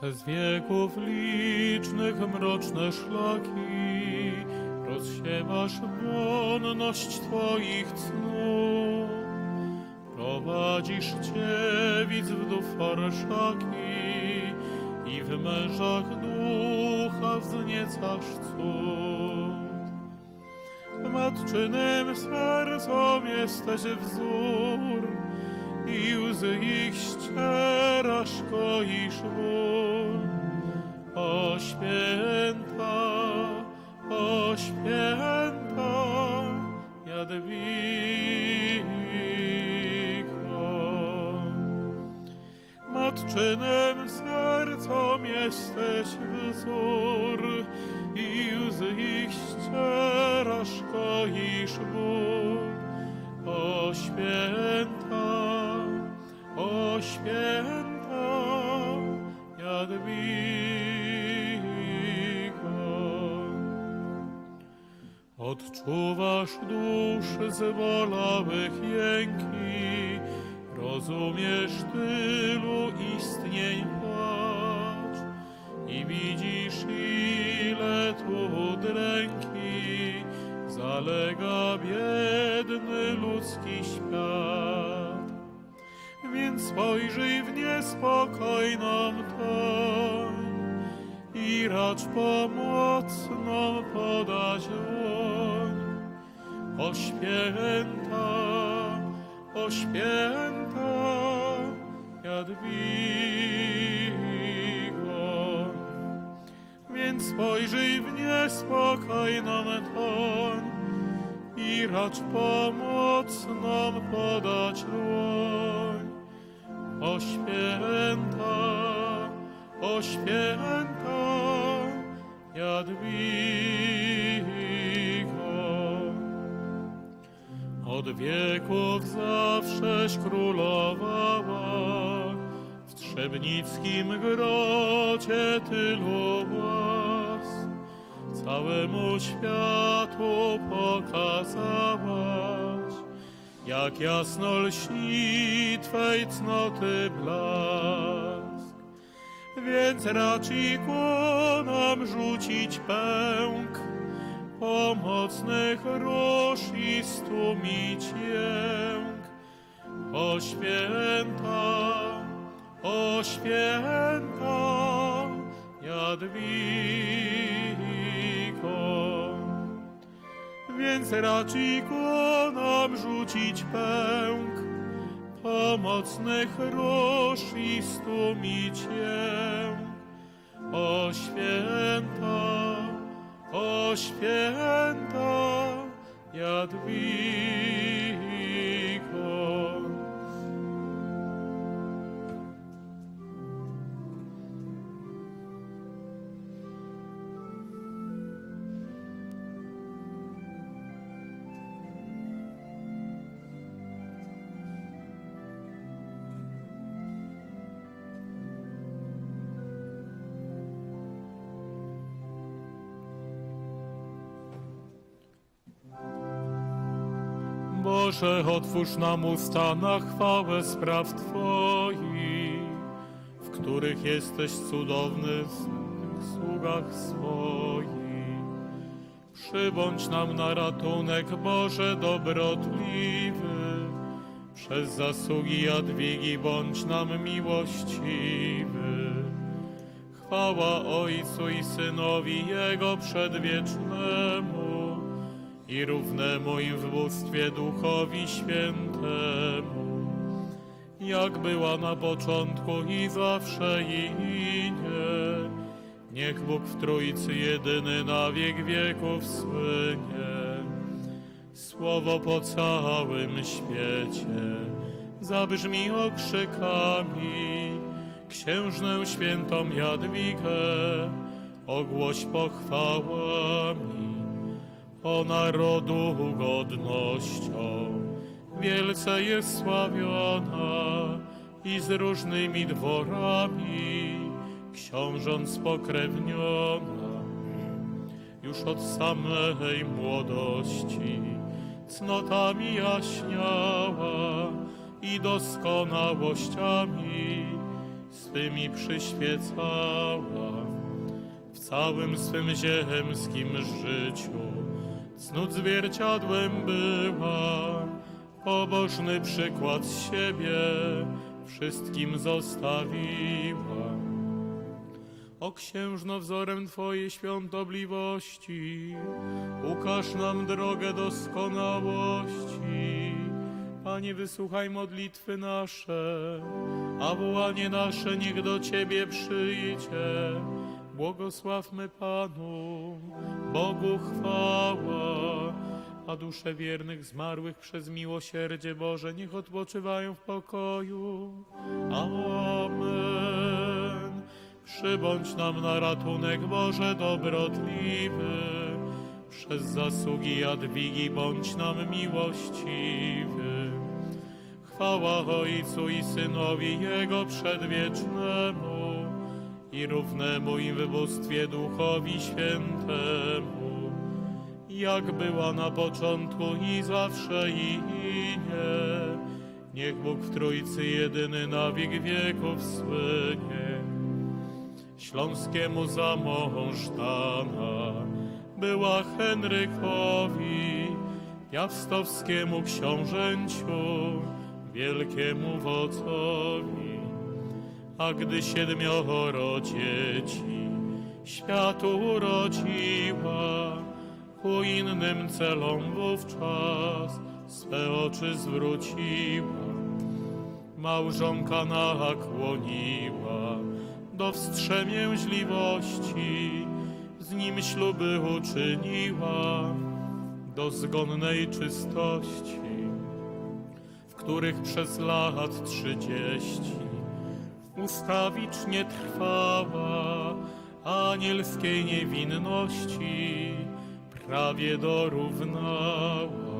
Przez wieków licznych mroczne szlaki rozsiewasz wonność Twoich cnót. Prowadzisz dziewic w duch orszaki i w mężach ducha wzniecasz cud. Matczynym sercom jesteś wzór i łzy ich ścierasz, koisz ból. O święta, o święta, Jadwigo. Matczynym sercom jesteś wzór i łzy ich ścierasz, koisz ból. O święta, Odczuwasz dusz zbolałych jęki, rozumiesz tylu istnień płacz i widzisz ile tu dręki zalega biedny ludzki świat. Więc spojrzyj w niespokojną toń i racz pomocną podać dłoń. O święta, o święta, Jadwigo. Więc spojrzyj w niespokojną toń i racz pomocną podać dłoń. O święta, o święta, Jadwigo. Od wieków zawsześ królowała, w Trzebnickim grocie tylu łask. Całemu światu pokazałaś, jak jasno lśni Twej cnoty blask. Więc racz nam rzucić pęk, pomocnych róż i stłumić jęk. O święta, o święta, Jadwigo. Więc raczy nam rzucić pęk, pomocnych róż i stłumić jęk. O święta, o święta, Jadwigo. Boże, otwórz nam usta na chwałę spraw Twoich, w których jesteś cudowny w sługach swoich. Przybądź nam na ratunek, Boże dobrotliwy, przez zasługi Jadwigi bądź nam miłościwy. Chwała Ojcu i Synowi Jego przedwiecznemu i równemu im w bóstwie Duchowi Świętemu, jak była na początku i zawsze i nie. Niech Bóg w Trójcy jedyny na wiek wieków słynie. Słowo po całym świecie zabrzmi okrzykami. Księżnę świętą Jadwigę ogłoś pochwałami. O narodu godnością wielce jest sławiona i z różnymi dworami książąt spokrewniona już od samej młodości cnotami jaśniała i doskonałościami swymi przyświecała w całym swym ziemskim życiu. Cnót zwierciadłem była, pobożny przykład siebie wszystkim zostawiła. O księżno wzorem Twojej świątobliwości, ukaż nam drogę doskonałości. Panie, wysłuchaj modlitwy nasze, a wołanie nasze niech do Ciebie przyjdzie. Błogosławmy Panu, Bogu chwała, a dusze wiernych zmarłych przez miłosierdzie Boże niech odpoczywają w pokoju. Amen. Przybądź nam na ratunek Boże dobrotliwy, przez zasługi Jadwigi bądź nam miłościwy. Chwała Ojcu i Synowi Jego przedwiecznemu i równemu im w bóstwie Duchowi Świętemu, jak była na początku i zawsze i nie. Niech Bóg w Trójcy jedyny na wiek wieków słynie. Śląskiemu za mąż dana była Henrykowi, Piastowskiemu książęciu, wielkiemu wodzowi. A gdy siedmioro dzieci światu urodziła, ku innym celom wówczas swe oczy zwróciła. Małżonka nakłoniła do wstrzemięźliwości, z nim śluby uczyniła do zgonnej czystości, w których przez lat trzydzieści ustawicznie trwała anielskiej niewinności, prawie dorównała.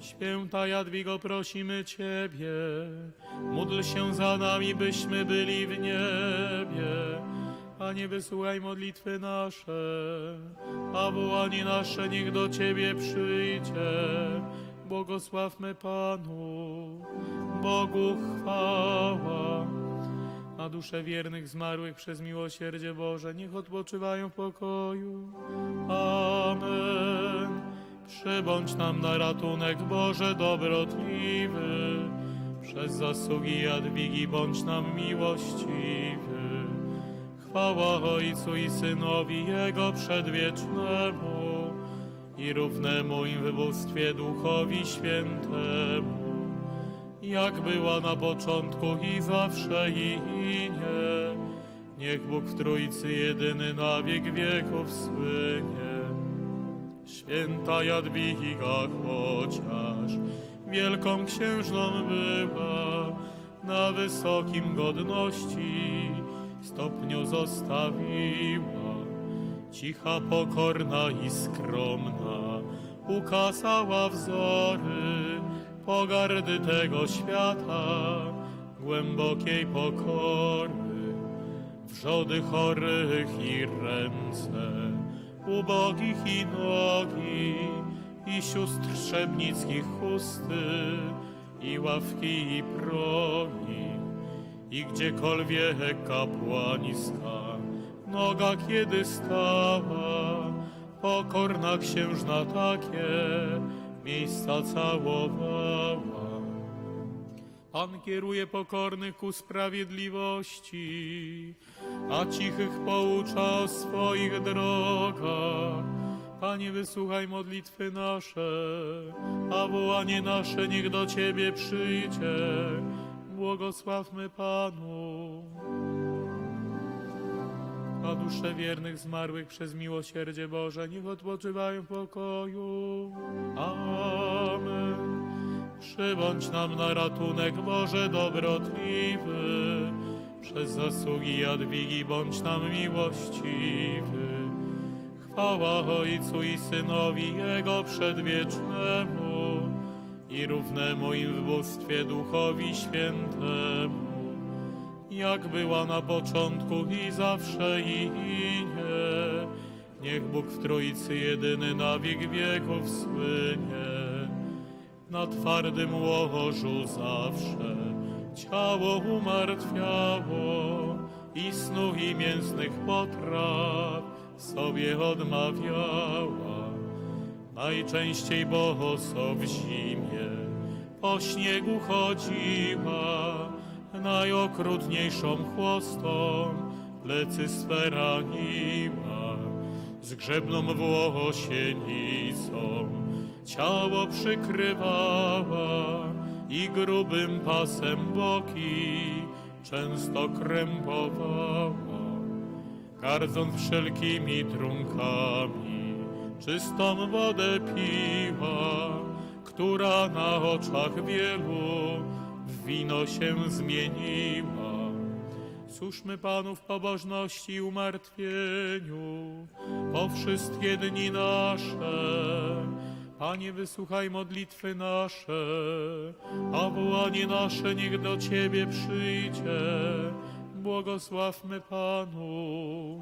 Święta Jadwigo, prosimy Ciebie, módl się za nami, byśmy byli w niebie. Panie, wysłuchaj modlitwy nasze, a wołanie nasze niech do Ciebie przyjdzie. Błogosławmy Panu, Bogu chwała. A dusze wiernych zmarłych przez miłosierdzie Boże niech odpoczywają w pokoju. Amen. Przybądź nam na ratunek Boże dobrotliwy, przez zasługi Jadwigi bądź nam miłościwy. Chwała Ojcu i Synowi Jego przedwiecznemu i równemu im w bóstwie Duchowi Świętemu, jak była na początku i zawsze i nie. Niech Bóg w Trójcy jedyny na wiek wieków słynie. Święta Jadwiga chociaż wielką księżną była, na wysokim godności stopniu zostawiła. Cicha, pokorna i skromna, ukazała wzory pogardy tego świata, głębokiej pokory wrzody chorych i ręce, ubogich i nogi, i sióstr trzebnickich chusty, i ławki i progi, i gdziekolwiek kapłańska noga kiedy stała, pokorna księżna takie miejsca całowała. Pan kieruje pokornych ku sprawiedliwości, a cichych poucza o swoich drogach. Panie, wysłuchaj modlitwy nasze, a wołanie nasze niech do Ciebie przyjdzie. Błogosławmy Panu. A dusze wiernych zmarłych przez miłosierdzie Boże niech odpoczywają w pokoju. Amen. Przybądź nam na ratunek Boże dobrotliwy, przez zasługi Jadwigi bądź nam miłościwy. Chwała Ojcu i Synowi Jego przedwiecznemu i równemu im w bóstwie Duchowi Świętemu, jak była na początku i zawsze i nie. Niech Bóg w Trójcy jedyny na wiek wieków słynie na twardym łożu zawsze ciało umartwiało, i snu i mięsnych potraw sobie odmawiała. Najczęściej boso w zimie po śniegu chodziła, najokrutniejszą chłostą plecy swe raniła, zgrzebną włosienicą ciało przykrywała i grubym pasem boki często krępowała gardząc wszelkimi trunkami, czystą wodę piła, która na oczach wielu wino się zmieniła. Słuszmy Panu w pobożności i umartwieniu, po wszystkie dni nasze. Panie, wysłuchaj modlitwy nasze, a wołanie nasze niech do Ciebie przyjdzie. Błogosławmy Panu.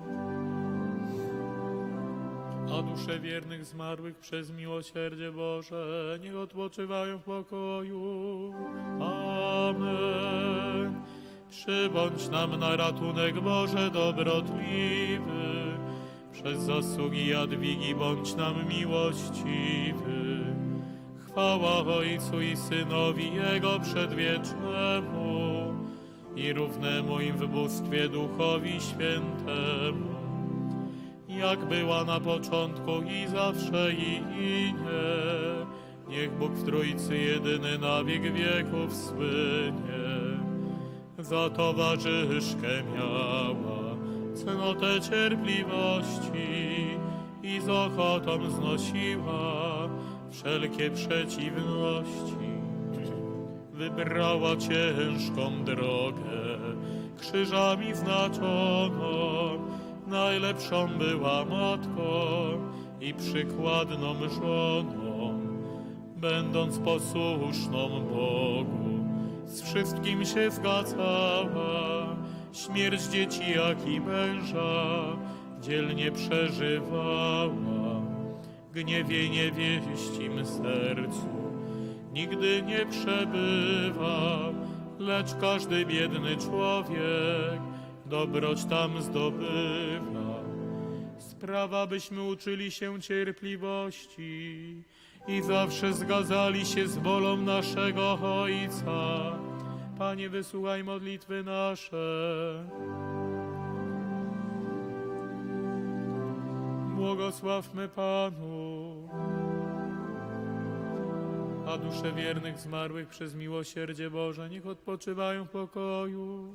A dusze wiernych zmarłych przez miłosierdzie Boże, niech odpoczywają w pokoju. Amen. Przybądź nam na ratunek Boże dobrotliwy. Przez zasługi Jadwigi bądź nam miłościwy. Chwała Ojcu i Synowi Jego przedwiecznemu i równemu im w bóstwie Duchowi Świętemu, jak była na początku i zawsze i nie. Niech Bóg w Trójcy jedyny na wiek wieków słynie. Za towarzyszkę miała cenotę cierpliwości i z ochotą znosiła wszelkie przeciwności wybrała ciężką drogę, krzyżami znaczoną, najlepszą była matką i przykładną żoną, będąc posłuszną Bogu, z wszystkim się zgadzała, śmierć dzieci jak i męża dzielnie przeżywała, gniewie niewieścim sercu nigdy nie przebywa, lecz każdy biedny człowiek dobroć tam zdobywa. Sprawa, byśmy uczyli się cierpliwości i zawsze zgadzali się z wolą naszego Ojca. Panie, wysłuchaj modlitwy nasze. Błogosławmy Panu a dusze wiernych zmarłych przez miłosierdzie Boże niech odpoczywają w pokoju.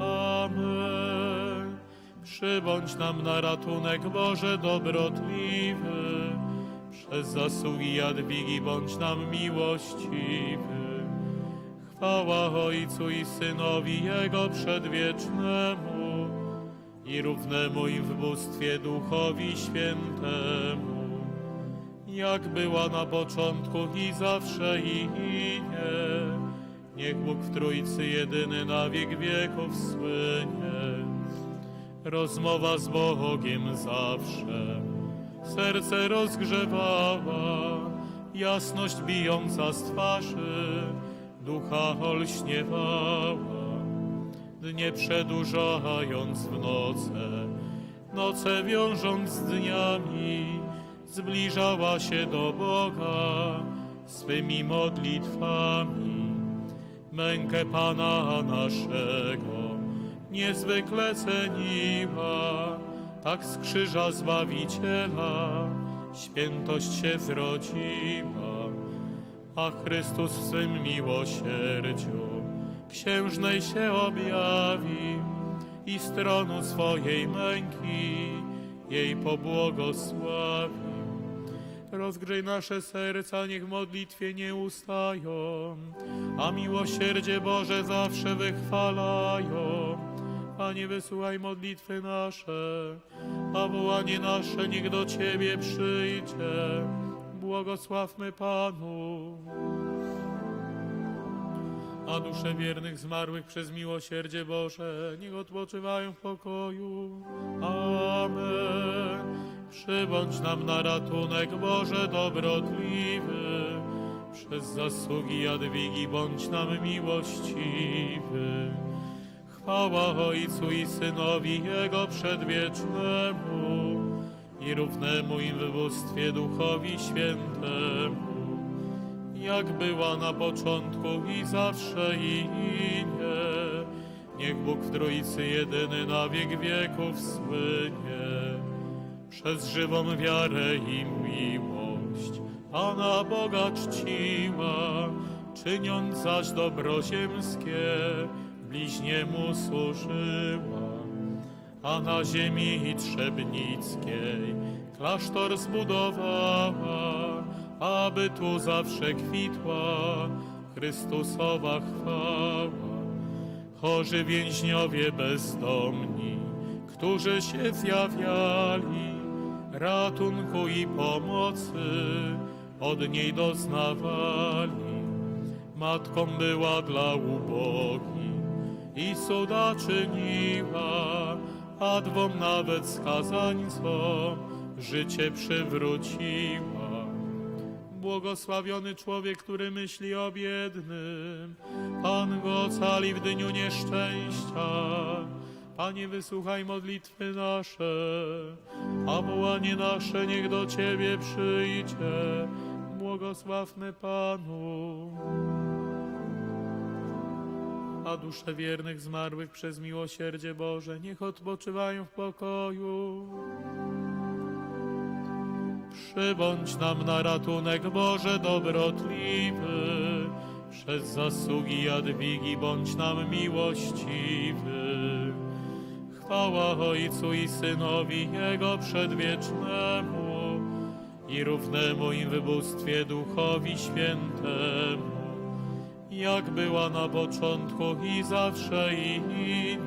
Amen. Przybądź nam na ratunek Boże dobrotliwy, przez zasługi Jadwigi bądź nam miłościwy. Chwała Ojcu i Synowi Jego przedwiecznemu i równemu im w bóstwie Duchowi Świętemu jak była na początku i zawsze i nie. Niech Bóg w Trójcy jedyny na wiek wieków słynie. Rozmowa z Bogiem zawsze serce rozgrzewała, jasność bijąca z twarzy ducha olśniewała. Dnie przedłużając w noce, noce wiążąc z dniami, zbliżała się do Boga swymi modlitwami. Mękę Pana naszego niezwykle ceniła, tak z krzyża Zbawiciela świętość się zrodziła. A Chrystus w swym miłosierdziu księżnej się objawi i z tronu swojej męki jej pobłogosławi. Rozgrzej nasze serca, niech modlitwie nie ustają, a miłosierdzie Boże zawsze wychwalają. Panie, wysłuchaj modlitwy nasze, a wołanie nasze niech do Ciebie przyjdzie. Błogosławmy Panu. A dusze wiernych zmarłych przez miłosierdzie Boże niech odpoczywają w pokoju. Amen. Przybądź nam na ratunek Boże dobrotliwy. Przez zasługi Jadwigi bądź nam miłościwy. Chwała Ojcu i Synowi Jego przedwiecznemu i równemu im w bóstwie Duchowi Świętemu, jak była na początku i zawsze i nie. Niech Bóg w Trójcy jedyny na wiek wieków słynie, przez żywą wiarę i miłość Pana Boga czciła, czyniąc zaś dobro ziemskie, bliźniemu służyła. A na ziemi trzebnickiej klasztor zbudowała, aby tu zawsze kwitła Chrystusowa chwała. Chorzy więźniowie bezdomni, którzy się zjawiali, ratunku i pomocy od niej doznawali. Matką była dla ubogich i cuda czyniła, a dwom nawet skazańcom życie przywróciła. Błogosławiony człowiek, który myśli o biednym, Pan go ocali w dniu nieszczęścia. Panie, wysłuchaj modlitwy nasze, a wołanie nasze niech do Ciebie przyjdzie. Błogosławmy Panu. A dusze wiernych zmarłych przez miłosierdzie Boże, niech odpoczywają w pokoju. Przybądź nam na ratunek Boże dobrotliwy, przez zasługi Jadwigi bądź nam miłościwy. Chwała Ojcu i Synowi Jego przedwiecznemu i równemu im w bóstwie Duchowi Świętemu, jak była na początku i zawsze i nie.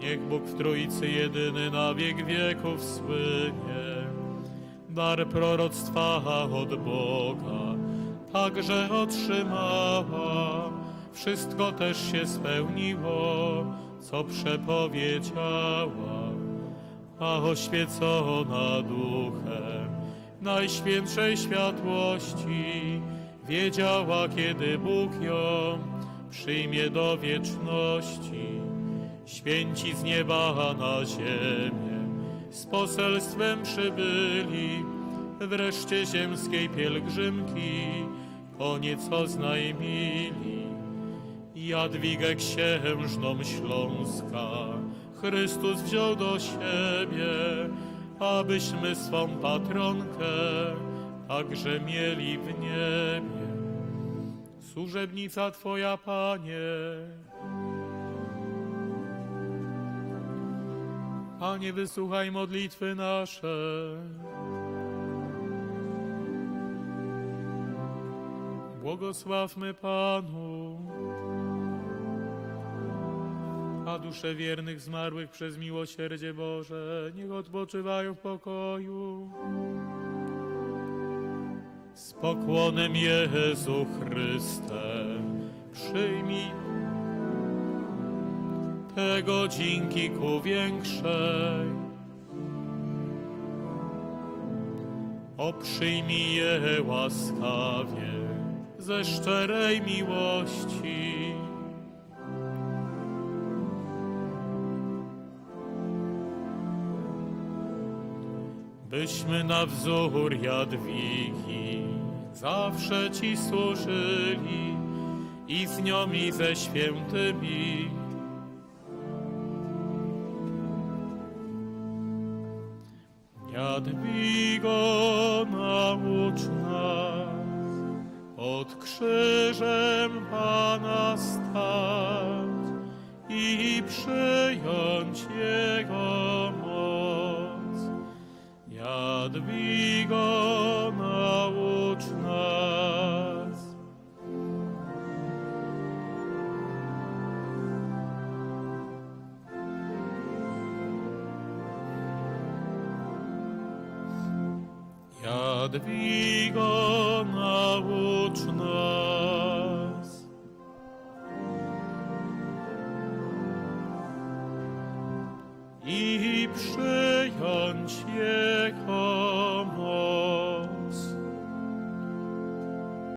Niech Bóg w Trójcy jedyny na wiek wieków słynie dar proroctwa od Boga, także otrzymała. Wszystko też się spełniło, co przepowiedziała, a oświecona duchem najświętszej światłości wiedziała, kiedy Bóg ją przyjmie do wieczności. Święci z nieba na ziemię z poselstwem przybyli, wreszcie ziemskiej pielgrzymki, koniec oznajmili. Jadwigę księżną Śląska Chrystus wziął do siebie, abyśmy swą patronkę także mieli w niebie. Służebnica Twoja, Panie, Panie, wysłuchaj modlitwy nasze. Błogosławmy Panu. A dusze wiernych zmarłych przez miłosierdzie Boże, niech odpoczywają w pokoju. Z pokłonem Jezu Chryste, przyjmij te godzinki ku większej. O przyjmij je łaskawie ze szczerej miłości. Byśmy na wzór Jadwigi zawsze Ci służyli i z nią i ze świętymi Jadwigo, naucz nas pod krzyżem Pana stać i przyjąć Jego. Jadwigo, naucz nas. Jadwigo, naucz